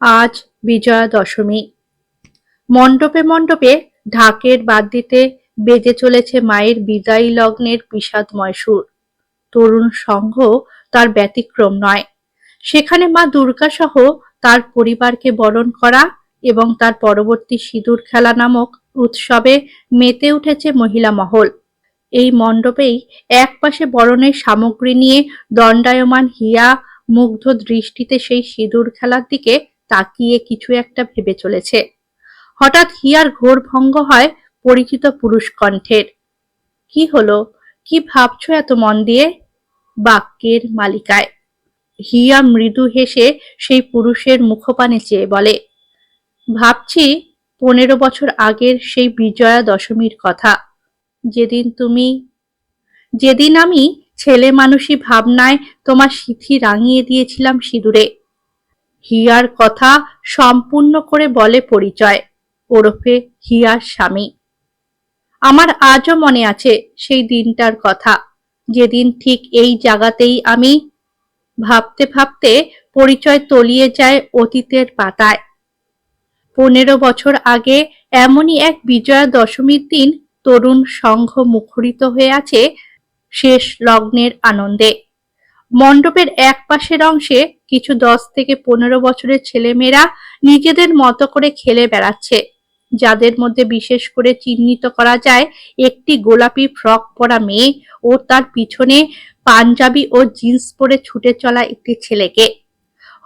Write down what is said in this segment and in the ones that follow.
আজ বিজয়া দশমী মণ্ডপে মণ্ডপে ঢাকের বাদ দিতে বেজে চলেছে মায়ের বিদায়ী লগ্নের বিষাদময় সুর। তরুণ সংঘ তার ব্যতিক্রম নয়। সেখানে মা দুর্গা সহ তার পরিবারকে বরণ করা এবং তার পরবর্তী সিঁদুর খেলা নামক উৎসবে মেতে উঠেছে মহিলা মহল। এই মণ্ডপেই একপাশে বরণের সামগ্রী নিয়ে দণ্ডায়মান হিয়া মুগ্ধ দৃষ্টিতে সেই সিঁদুর খেলার দিকে তাকিয়ে কিছু একটা ভেবে চলেছে। হঠাৎ হিয়ার ঘোর ভঙ্গ হয় পরিচিত পুরুষ কণ্ঠের। কি হলো? কি ভাবছ এত মন দিয়ে? বাক্যের মালিকায়। হিয়া মৃদু হেসে সেই পুরুষের মুখপানে চেয়ে বলে, ভাবছি পনেরো বছর আগের সেই বিজয়া দশমীর কথা। যেদিন তুমি, যেদিন আমি ছেলে মানুষই ভাবনায় তোমার সিথি রাঙিয়ে দিয়েছিলাম সিঁদুরে হিয়ার কথা সম্পূর্ণ করে বলে পরিচয়। ওরফে হিয়ার স্বামী। আমার আজও মনে আছে সেই দিনটার কথা। যেদিন ঠিক এই জায়গাতেই আমি ভাবতে ভাবতে পরিচয় তলিয়ে যায় অতীতের পাতায়। পনেরো বছর আগে এমনই এক বিজয়া দশমীর দিন তরুণ সংঘ মুখরিত হয়ে আছে শেষ লগ্নের আনন্দে। মণ্ডপের এক পাশের অংশে কিছু দশ থেকে পনেরো বছরের ছেলেমেয়েরা নিজেদের মতো করে খেলে বেড়াচ্ছে। যাদের মধ্যে বিশেষ করে চিহ্নিত করা যায় একটি গোলাপি ফ্রক পরা মেয়ে ও তার পিছনে পাঞ্জাবি ও জিন্স পরে ছুটে চলা একটি ছেলেকে।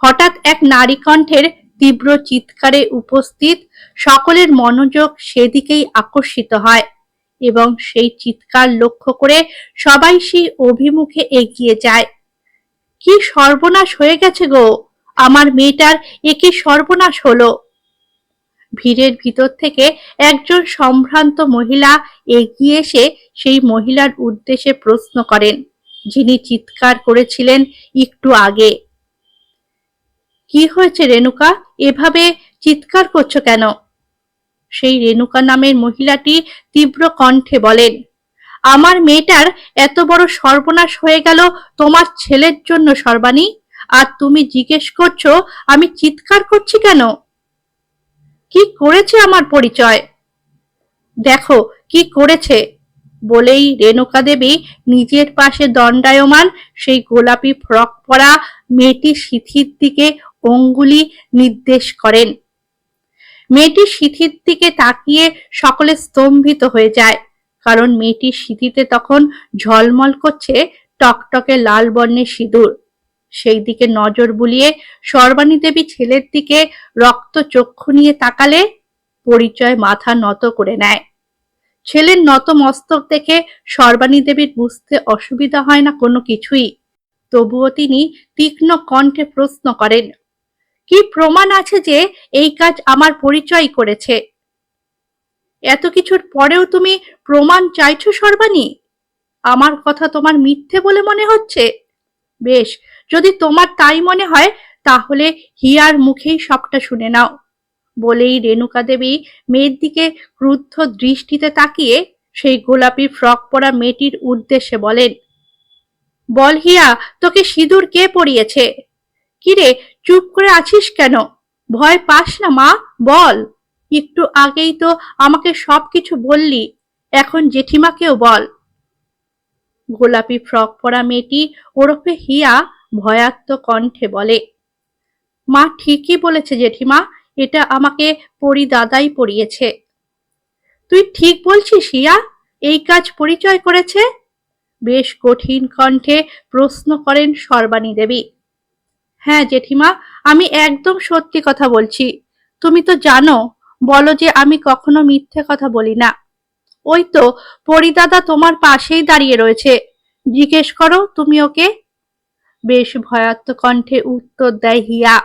হঠাৎ এক নারী কণ্ঠের তীব্র চিৎকারে উপস্থিত সকলের মনোযোগ সেদিকেই আকর্ষিত হয় এবং সেই চিৎকার লক্ষ্য করে সবাই সেই অভিমুখে এগিয়ে যায়। কি সর্বনাশ হয়ে গেছে গো? আমার মেয়েটার একে সর্বনাশ হলো? ভিড়ের ভিতর থেকে একজন সম্ভ্রান্ত মহিলা এগিয়ে এসে সেই মহিলার উদ্দেশ্যে প্রশ্ন করেন, যিনি চিৎকার করেছিলেন একটু আগে। কি হয়েছে রেণুকা? এভাবে চিৎকার করছ কেন? সেই রেণুকা নামের মহিলাটি তীব্র কণ্ঠে বলেন আমার মেয়েটার এত বড় সর্বনাশ হয়ে গেল, তোমার ছেলের জন্য সর্বাণী। আর তুমি জিজ্ঞেস করছ, আমি চিৎকার করছি কেন? কি করেছে আমার পরিচয়? দেখো, কি করেছে? বলেই রেণুকা দেবী নিজের পাশে দণ্ডায়মান সেই গোলাপি ফ্রক পরা মেয়েটি সিথির দিকে অঙ্গুলি নির্দেশ করেন। মেয়েটি সিথির দিকে তাকিয়ে সকলে স্তম্ভিত হয়ে যায়। কারণ মেয়েটির সিথিতে তখন ঝলমল করছে টকটকে লাল বর্ণের সিঁদুর। সেই দিকে নজর বুলিয়ে সর্বাণী দেবী ছেলের দিকে রক্ত চক্ষু নিয়ে তাকালে পরিচয় মাথা নত করে নেয়। ছেলের নত মস্তক দেখে সর্বাণী দেবীর বুঝতে অসুবিধা হয় না কোনো কিছুই। তবুও তিনি তীক্ষ্ণ কণ্ঠে প্রশ্ন করেন, কি প্রমাণ আছে যে এই কাজ আমার পরিচয় করেছে? এত কিছুর পরেও তুমি প্রমাণ চাইছো সর্বাণী? আমার কথা তোমার মিথ্যে বলে মনে হচ্ছে। বেশ, যদি তোমার তাই মনে হয়, তাহলে হিয়ার মুখেই সবটা শুনে নাও। বলেই রেণুকা দেবী মেয়ের দিকে ক্রুদ্ধ দৃষ্টিতে তাকিয়ে সেই গোলাপি ফ্রক পরা মেয়েটির উদ্দেশ্যে বলেন, বল হিয়া, তোকে সিঁদুর কে পরিয়েছে? কিরে, চুপ করে আছিস কেন? ভয় পাস না মা, বল। একটু আগেই তো আমাকে সবকিছু বললি। এখন জেঠিমাকেও বল। গোলাপি ফ্রক পরা মেয়েটি ওরফে হিয়া ভয়াত্ম কণ্ঠে বলে, মা ঠিকই বলেছে জেঠিমা, এটা আমাকে পরি দাদাই পড়িয়েছে। তুই ঠিক বলছিস হিয়া, এই কাজ পরিচয় করেছে? বেশ কঠিন কণ্ঠে প্রশ্ন করেন সর্বাণী দেবী। হ্যাঁ জেঠিমা, আমি একদম সত্যি কথা বলছি। তুমি তো জানো বলো যে আমি কখনো মিথ্যে কথা বলি না। ওই তো পরিদাদা তোমার পাশেই দাঁড়িয়ে রয়েছে। জিজ্ঞেস করো তুমি ওকে। বেশ ভয়াত্ম কণ্ঠে উত্তর দেয় হিয়া।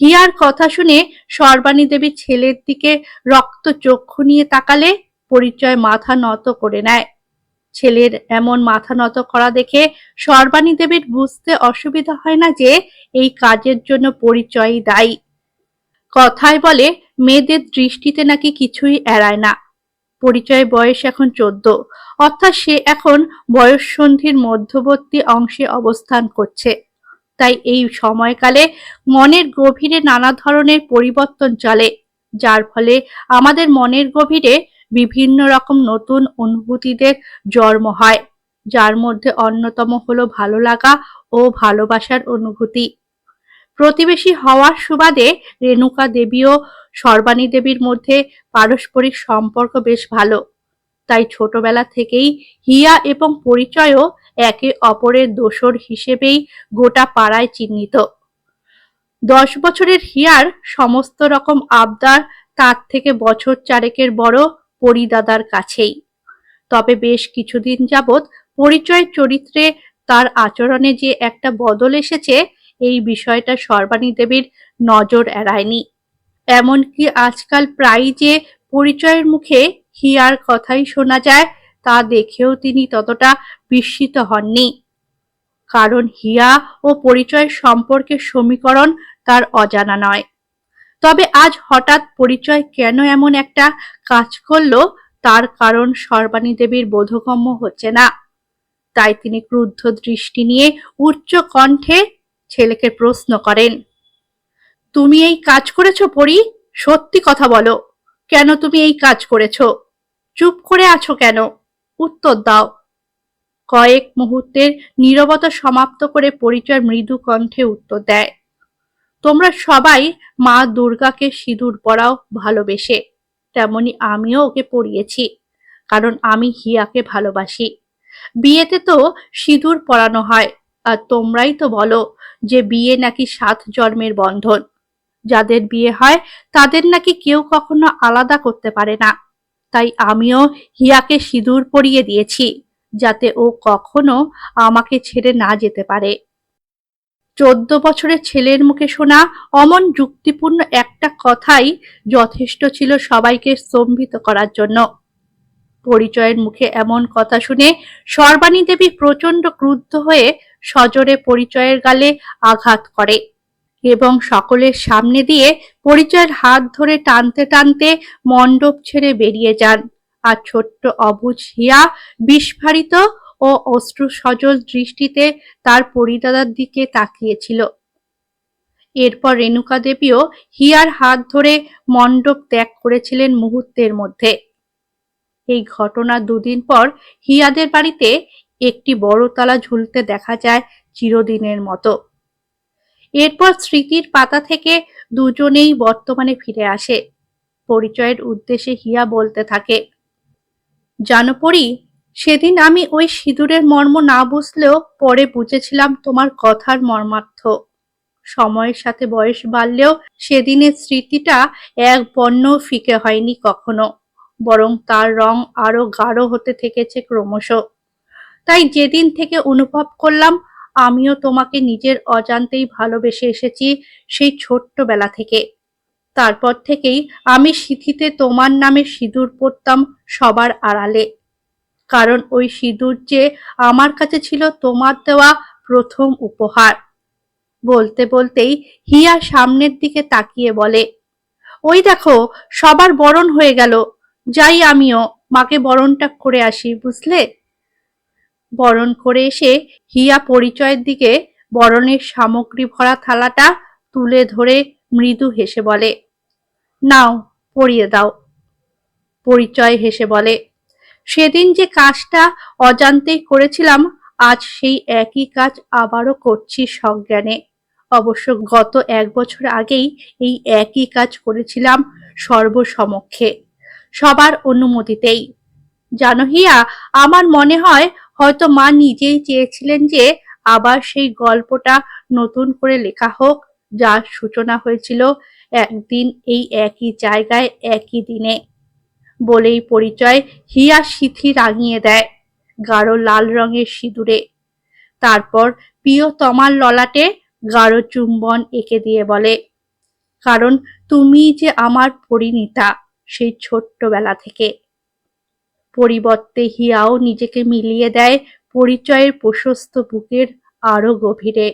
হিয়ার কথা শুনে সর্বাণী দেবী ছেলের দিকে রক্ত চক্ষু নিয়ে তাকালে পরিচয় মাথা নত করে নেয়। ছেলের এমন মাথা নত করা দেখে সর্বাণী দেবীর বুঝতে অসুবিধা হয় না যে এই কাজের জন্য পরিচয়ই দায়ী। কথায় বলে, মেয়েদের দৃষ্টিতে নাকি কিছুই এড়ায় না। পরিচয় বয়স এখন চোদ্দ। অর্থাৎ সে এখন বয়ঃসন্ধির মধ্যবর্তী অংশে অবস্থান করছে। তাই এই সময়কালে মনের গভীরে নানা ধরনের পরিবর্তন চলে, যার ফলে আমাদের মনের গভীরে বিভিন্ন রকম নতুন অনুভূতিদের জন্ম হয়, যার মধ্যে অন্যতম হলো ভালো লাগা ও ভালোবাসার অনুভূতি। প্রতিবেশী হওয়ার সুবাদে রেণুকা দেবী ও সর্বাণী দেবীর মধ্যে পারস্পরিক সম্পর্ক বেশ ভালো। তাই ছোটবেলা থেকেই হিয়া এবং পরিচয়ও একে অপরের দোসর হিসেবেই গোটা পাড়ায় চিহ্নিত। দশ বছরের হিয়ার সমস্ত রকম আবদার তার থেকে বছর চারেকের বড় পরিদাদার কাছেই। তবে বেশ কিছুদিন যাবৎ পরিচয় চরিত্রে তার আচরণে যে একটা বদল এসেছে এই বিষয়টা সর্বাণী দেবীর নজর এড়ায়নি। এমনকি আজকাল প্রায়ই যে পরিচয়ের মুখে হিয়ার কথাই শোনা যায়, তা দেখেও তিনি ততটা বিস্মিত হননি। কারণ হিয়া ও পরিচয় সম্পর্কে সমীকরণ তার অজানা নয়। তবে আজ হঠাৎ পরিচয় কেন এমন একটা কাজ করল, তার কারণ সর্বাণী দেবীর বোধগম্য হচ্ছে না। তাই তিনি ক্রুদ্ধ দৃষ্টি নিয়ে উচ্চ কণ্ঠে ছেলেকে প্রশ্ন করেন, তুমি এই কাজ করেছ পরি? সত্যি কথা বলো। কেন তুমি এই কাজ করেছ? চুপ করে আছো কেন? উত্তর দাও। কয়েক মুহূর্তের নীরবতা সমাপ্ত করে পরিচয় মৃদু কণ্ঠে উত্তর দেয়, তোমরা সবাই মা দুর্গাকে সিঁদুর পরাও ভালোবেসে। তেমনি আমিও ওকে পরিয়েছি, কারণ আমি হিয়াকে ভালোবাসি। বিয়েতে তো সিঁদুর পরানো হয়, আর তোমরাই তো বলো যে বিয়ে নাকি সাত জন্মের বন্ধন। যাদের বিয়ে হয়, তাদের নাকি কেউ কখনো আলাদা করতে পারে না। তাই আমিও হিয়াকে সিঁদুর পরিয়ে দিয়েছি, যাতে ও কখনো আমাকে ছেড়ে না যেতে পারে। চোদ্দ বছরের ছেলের মুখে শোনা অমন যুক্তিপূর্ণ একটা কথাই যথেষ্ট ছিল সবাইকে স্তম্ভিত করার জন্য। পরিচয়ের মুখে এমন কথা শুনে সর্বাণী দেবী প্রচণ্ড ক্রুদ্ধ হয়ে সজোরে পরিচয়ের গালে আঘাত করে এবং সকলের সামনে দিয়ে পরিচয়ের হাত ধরে টানতে টানতে মণ্ডপ ছেড়ে বেরিয়ে যান। আর ছোট্ট অবুজ হিয়া বিস্ফারিত ও অশ্রু সজল দৃষ্টিতে তার পরিদাদার দিকে তাকিয়েছিল। এরপর রেণুকা দেবীও হিয়ার হাত ধরে মণ্ডপ ত্যাগ করেছিলেন মুহূর্তের মধ্যে। এই ঘটনা দুদিন পর হিয়াদের বাড়িতে একটি বড় তালা ঝুলতে দেখা যায় চিরদিনের মতো। এরপর স্মৃতির পাতা থেকে দুজনেই বর্তমানে ফিরে আসে। পরিচয়ের উদ্দেশ্যে হিয়া বলতে থাকে জানো পরি সেদিন আমি ওই সিঁদুরের মর্ম না বুঝলেও পরে বুঝেছিলাম তোমার কথার মর্মার্থ। সময়ের সাথে বয়স বাড়লেও সেদিনের স্মৃতিটা এক বর্ণ ফিকে হয়নি কখনো, বরং তার রং আরও গাঢ় হতে থেকেছে ক্রমশ। তাই যেদিন থেকে অনুভব করলাম, আমিও তোমাকে নিজের অজান্তেই ভালোবেসে এসেছি সেই ছোট্টবেলা থেকে। তারপর থেকেই আমি সিথিতে তোমার নামে সিঁদুর পরতাম সবার আড়ালে। কারণ ওই সিঁদুর যে আমার কাছে ছিল তোমার দেওয়া প্রথম উপহার। বলতে বলতেই হিয়া সামনের দিকে তাকিয়ে বলে, ওই দেখো, সবার বরণ হয়ে গেল। যাই আমিও, মাকে বরণটা করে আসি, বুঝলে? বরণ করে এসে হিয়া পরিচয়ের দিকে বরণের সামগ্রী ভরা থালাটা তুলে ধরে মৃদু হেসে বলে, নাও, পরিয়ে দাও। পরিচয় হেসে বলে, সেদিন যে কাজটা অজান্তেই করেছিলাম, আজ সেই একই কাজ আবারও করছি সজ্ঞানে। অবশ্য গত এক বছর আগেই এই একই কাজ করেছিলাম সর্বসমক্ষে, সবার অনুমতিতেই। জানো হিয়া, আমার মনে হয় হয়তো মা নিজেই চেয়েছিলেন যে আবার সেই গল্পটা নতুন করে লেখা হোক, যার সূচনা হয়েছিল একদিন এই একই জায়গায়, একই দিনে। বলেই পরিচয় হিয়া সিথি রাঙিয়ে দেয় গাঢ় লাল রঙের সিঁদুরে। তারপর প্রিয় তমার ললাটে গাঢ় চুম্বন এঁকে দিয়ে বলে, কারণ তুমি যে আমার পরিণীতা সেই ছোট্টবেলা থেকে। পরিবর্তে হিয়াও নিজেকে মিলিয়ে দেয় পরিচয়ের প্রশস্ত বুকের আরও গভীরে।